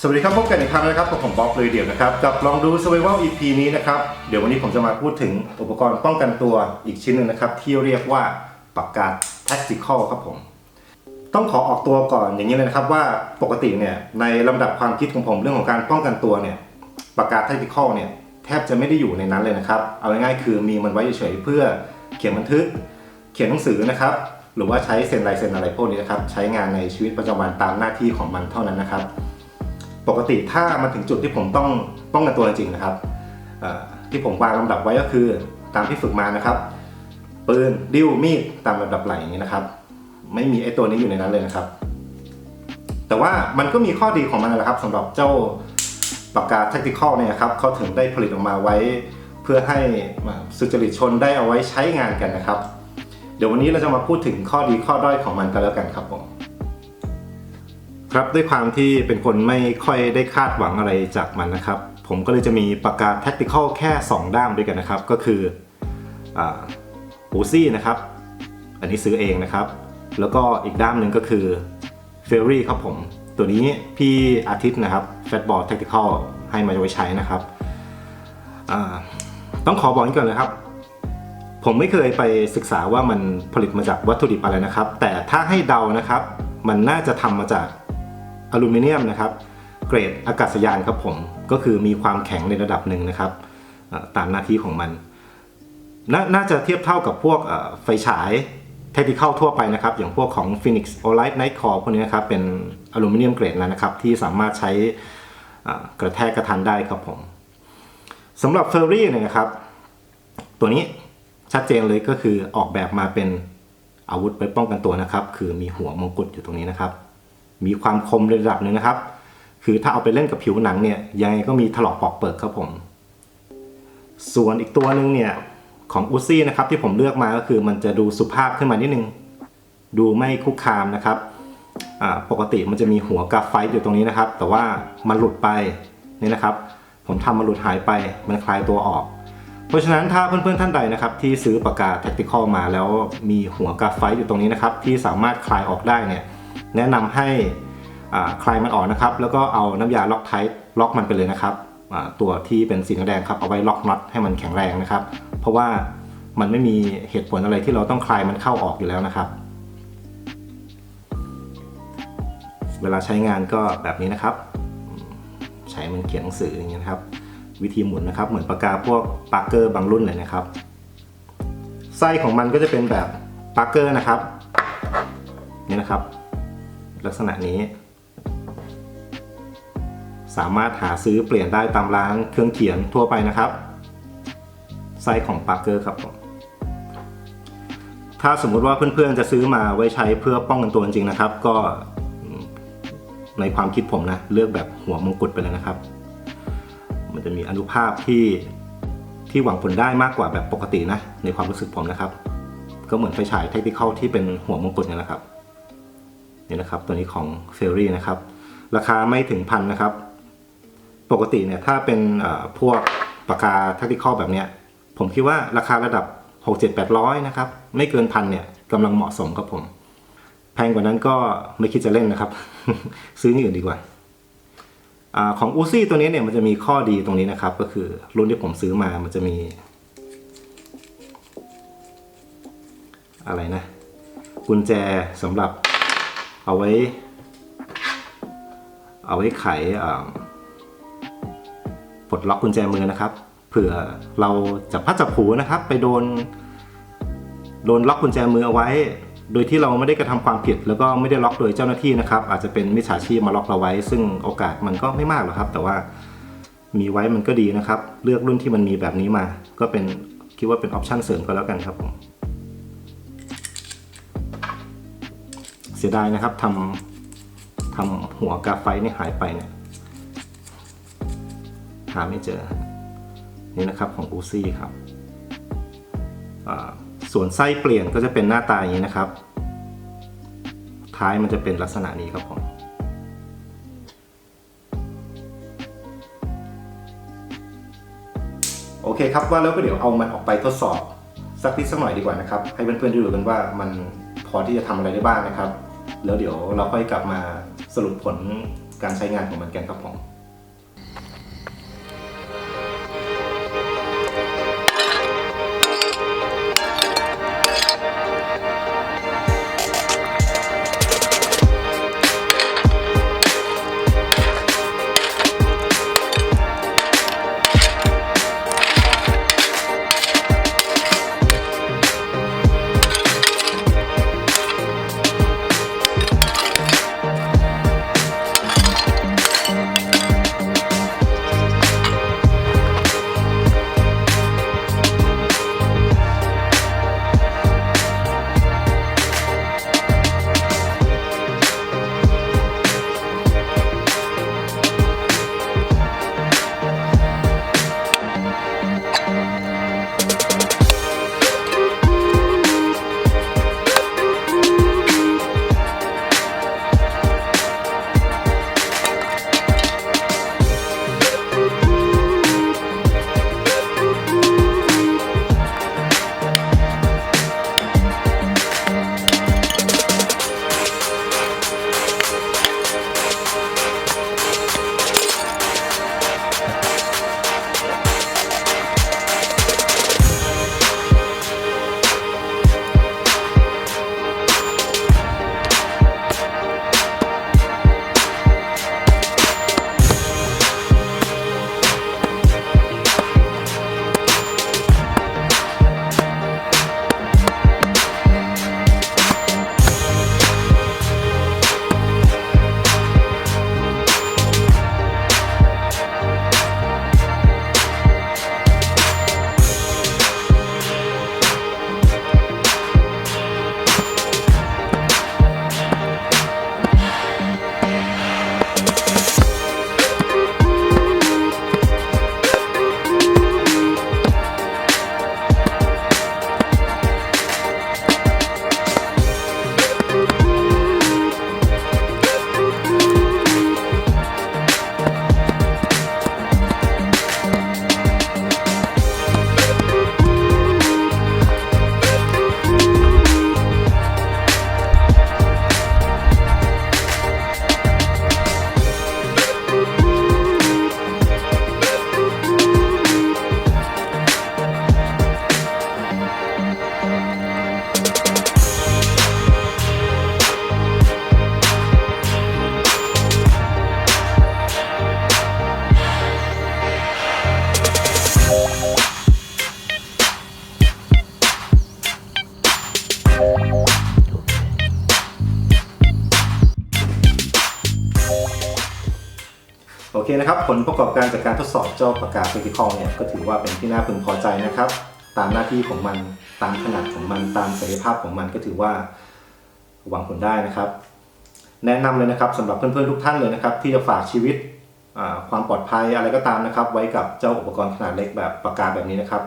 สวัสดีครับพบกันอีกครั้งนะครับกับผมบ๊อบเลยเดี่ยวนะครับกับลองดู Survival EP นี้นะครับเดี๋ยววันนี้ผมจะมาพูดถึงอุปกรณ์ป้องกันตัวอีกชิ้นหนึ่งนะครับ ที่เรียกว่าปากกา tactical ครับผม ต้องขอออกตัวก่อนอย่างนี้เลยนะครับว่าปกติเนี่ยในลำดับความคิดของผมเรื่องของการป้องกันตัวเนี่ยปากกา tactical เนี่ยแทบจะไม่ได้อยู่ในนั้นเลยนะครับเอาง่ายๆคือมีมันไว้เฉยๆเพื่อเขียนบันทึก เขียนหนังสือนะครับหรือว่าใช้เซ็นลายเซ็นอะไรพวกนี้นะครับใช้งานในชีวิตประจำวันตามหน้าที่ของมันเท่านั้นนะครับ ปกติถ้ามาถึงจุดที่ผมต้องป้องกันตัวจริงๆนะครับที่ผมวางลำดับไว้ก็คือตามที่ฝึกมานะครับปืนดิ้วมีดตามลำดับไหลอย่างนี้นะครับ ไม่มีไอ้ตัวนี้อยู่ในนั้นเลยนะครับ แต่ว่ามันก็มีข้อดีของมันนะครับสำหรับเจ้าปากกา tactical เนี่ยครับเขาถึงได้ผลิตออกมาไว้ เพื่อให้สุจริตชนได้เอาไว้ใช้งานกันนะครับ เดี๋ยววันนี้เราจะมาพูดถึงข้อดีข้อด้อยของมันกันแล้วกันครับผม ครับด้วยความที่เป็นคนไม่ค่อยได้คาดหวังอะไรจากมันนะครับ ผมก็เลยจะมีปากกา tactical แค่ 2 ด้ามด้วยกันนะครับ ก็คืออูซี่นะครับ อันนี้ซื้อเองนะครับ แล้วก็อีกด้ามหนึ่งก็คือ f a i r y ครับผม ตัวนี้พี่อาทิตย์นะครับ Fatball Tactical ให้มาไว้ใช้นะครับ ต้องขอบอกก่อนเลยครับ ผมไม่เคยไปศึกษาว่ามันผลิตมาจากวัตถุดิบอะไรนะครับ แต่ถ้าให้เดานะครับ มันน่าจะทำมาจาก อลูมิเนียมนะครับ เกรดอากาศยานครับผม ก็คือมีความแข็งในระดับหนึ่งนะครับ ตามหน้าที่ของมันนน่าจะเทียบเท่ากับพวกไฟฉายเทคนิคทั่วไปนะครับ อย่างพวกของ Phoenix Olight Night Core พวกนี้นะครับ เป็นอลูมิเนียมเกรดแล้วนะครับ ที่สามารถใช้กระแทกกระทันได้ครับผมสำหรับเฟอร์รี่เนี่ยนะครับ ตัวนี้ชัดเจนเลยก็คือออกแบบมาเป็นอาวุธไว้ป้องกันตัวนะครับ คือมีหัวมงกุฎอยู่ตรงนี้นะครับ มีความคมในระดับหนึ่งนะครับ คือถ้าเอาไปเล่นกับผิวหนังเนี่ยยังไงก็มีถลอกปอกเปิกครับผม ส่วนอีกตัวหนึ่งเนี่ยของอุซี่นะครับที่ผมเลือกมาก็คือมันจะดูสุภาพขึ้นมานิดนึง ดูไม่คุกคามนะครับปกติมันจะมีหัวกราไฟอยู่ตรงนี้นะครับ แต่ว่ามันหลุดไปนี่นะครับ ผมทำมันหลุดหายไปมันคลายตัวออก เพราะฉะนั้นถ้าเพื่อนๆท่านใดนะครับ ที่ซื้อปากกา tactical มาแล้วมีหัวกราไฟอยู่ตรงนี้นะครับ ที่สามารถคลายออกได้เนี่ย แนะนำให้คลายมันออกนะครับ แล้วก็เอาน้ำยาล็อกไทป์ล็อกมันไปเลยนะครับตัวที่เป็นสีแดงครับเอาไว้ล็อกน็อตให้มันแข็งแรงนะครับ เพราะว่ามันไม่มีเหตุผลอะไรที่เราต้องคลายมันเข้าออกอยู่แล้วนะครับ เวลาใช้งานก็แบบนี้นะครับ ใช้มันเขียนหนังสืออย่างเงี้ยนะครับ วิธีหมุนนะครับ เหมือนปากกาพวกปาร์เกอร์บางรุ่นเลยนะครับ ไส้ของมันก็จะเป็นแบบปาร์เกอร์นะครับนี่นะครับ ลักษณะนี้ สามารถหาซื้อเปลี่ยนได้ตามร้านเครื่องเขียนทั่วไปนะครับไส้ของปาร์เกอร์ครับผมถ้าสมมุติว่าเพื่อนๆจะซื้อมาไว้ใช้เพื่อป้องกันตัวจริงๆนะครับ ก็ในความคิดผมนะเลือกแบบหัวมงกุฎไปเลยนะครับ มันจะมีอนุภาพที่ที่หวังผลได้มากกว่าแบบปกตินะ ในความรู้สึกผมนะครับ ก็เหมือนไฟฉายเทคนิคที่เป็นหัวมงกุฎนี่แหละครับ นี่นะครับ ตัวนี้ของเฟ r รี่นะครับ ราคาไม่ถึงพันนะครับ ปกติเนี่ยถ้าเป็นพวกปากกาเทคนิคอแบบเนี้ย ผมคิดว่าราคาระดับ 6 7 8 0 0 นะครับ ไม่เกินพันเนี่ยกำลังเหมาะสมกับผม แพงกว่านั้นก็ไม่คิดจะเล่นนะครับ ซื้ออย่างอื่นดีกว่าอของอูซี่ตัวนี้เนี่ยมันจะมีข้อดีตรงนี้นะครับ ก็คือรุ่นที่ผมซื้อมามันจะมี อะไรนะ กุญแจสำหรับ เอาไว้ เอาไว้ไขปลดล็อกกุญแจมือนะครับ เผื่อเราจับพัดจับผูนะครับ ไปโดน โดนล็อกกุญแจมือเอาไว้ โดยที่เราไม่ได้กระทำความผิด แล้วก็ไม่ได้ล็อกโดยเจ้าหน้าที่นะครับ อาจจะเป็นมิจฉาชีพมาล็อกเราไว้ ซึ่งโอกาสมันก็ไม่มากหรอกครับ แต่ว่ามีไว้มันก็ดีนะครับ เลือกรุ่นที่มันมีแบบนี้มา ก็เป็นคิดว่าเป็นออปชั่นเสริมก็แล้วกันครับผม เสียดายนะครับทำทำหัวกาไฟนี่หายไปเนี่ยหาไม่เจอ นี่นะครับของอูซี่ครับส่วนไส้เปลี่ยนก็จะเป็นหน้าตาอย่างนี้นะครับ ท้ายมันจะเป็นลักษณะนี้ครับผมโอเคครับว่าแล้วก็เดี๋ยวเอามันออกไปทดสอบสักนิดสักหน่อยดีกว่านะครับ ให้เพื่อนๆได้ดูกันว่ามันพอที่จะทำอะไรได้บ้างนะครับ แล้วเดี๋ยวเราค่อยกลับมาสรุปผลการใช้งานของมันกันครับผม นะครับ ผลประกอบการจากการทดสอบเจ้าปากกา Critical เนี่ยก็ถือว่าเป็นที่น่าพึงพอใจนะครับ ตามหน้าที่ของมันตามขนาดของมันตามศักยภาพของมันก็ถือว่าหวังผลได้นะครับ แนะนำเลยนะครับสำหรับเพื่อนๆทุกท่านเลยนะครับ ที่จะฝากชีวิตความปลอดภัยอะไรก็ตามนะครับ ไว้กับเจ้าอุปกรณ์ขนาดเล็กแบบปากกาแบบนี้นะครับ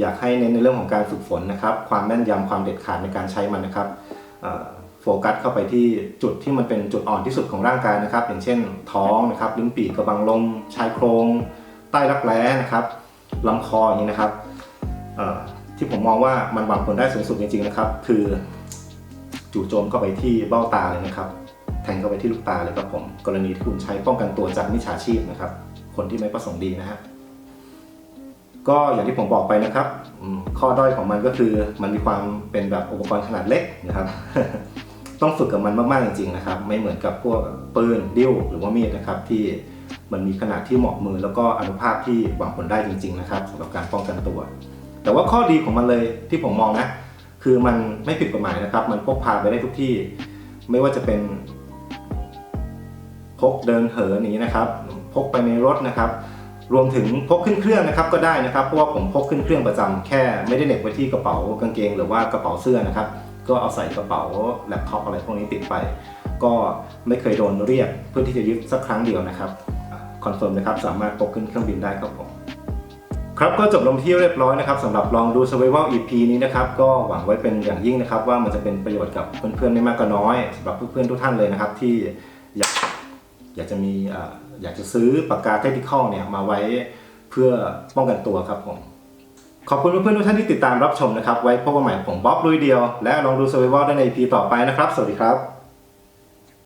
อยากให้เน้นในเรื่องของการฝึกฝนนะครับ ความแม่นยำความเด็ดขาดในการใช้มันนะครับ โฟกัสเข้าไปที่จุดที่มันเป็นจุดอ่อนที่สุดของร่างกายนะครับ อย่างเช่น ท้องนะครับลิ้นปี่กระบังลมชายโครงใต้รักแร้นะครับลำคออย่างนี้นะครับที่ผมมองว่ามันหวังผลได้สูงสุดจริงๆนะครับ คือจู่โจมเข้าไปที่เบ้าตาเลยนะครับ แทงเข้าไปที่ลูกตาเลยครับผม กรณีที่คุณใช้ป้องกันตัวจากมิจฉาชีพนะครับ คนที่ไม่ประสงค์ดีนะฮะก็อย่างที่ผมบอกไปนะครับ ข้อด้อยของมันก็คือมันมีความเป็นแบบอุปกรณ์ขนาดเล็กนะครับ ต้องฝึกกับมันมากๆจริงๆนะครับ ไม่เหมือนกับพวกปืนดิ้วหรือว่ามีดนะครับที่มันมีขนาดที่เหมาะมือแล้วก็อนุภาพที่หวังผลได้จริง ๆ นะครับสำหรับการป้องกันตัว แต่ว่าข้อดีของมันเลยที่ผมมองนะ คือมันไม่ผิดกฎหมายนะครับ มันพกพาไปได้ทุกที่ ไม่ว่าจะเป็นพกเดินเหินนี้นะครับ พกไปในรถนะครับ รวมถึงพกขึ้นเครื่องนะครับก็ได้นะครับเพราะว่าผมพกขึ้นเครื่องประจำแค่ไม่ได้เหน็บไว้ที่กระเป๋ากางเกง หรือว่ากระเป๋าเสื้อนะครับ ก็เอาใส่กระเป๋าแล็ปท็อปอะไรพวกนี้ติดไป ก็ไม่เคยโดนเรียกเพื่อที่จะยึดสักครั้งเดียวนะครับคอนเฟิร์มนะครับสามารถพกขึ้นเครื่องบินได้ครับผมครับก็จบลงที่เรียบร้อยนะครับสำหรับลองดู Survival EP นี้นะครับก็หวังไว้เป็นอย่างยิ่งนะครับ ว่ามันจะเป็นประโยชน์กับเพื่อนๆไม่มากก็น้อยสำหรับเพื่อนๆทุกท่านเลยนะครับ ที่อยากอยากจะมีอยากจะซื้อปากกา Tactical เนี่ยมาไว้เพื่อป้องกันตัวครับผม ขอบคุณเพื่อนๆทุกท่านที่ติดตามรับชมนะครับ ไว้พบกันใหม่ผมบ๊อบลุยเดียว และลองดู Survival ได้ใน EP ต่อไปนะครับ สวัสดีครับ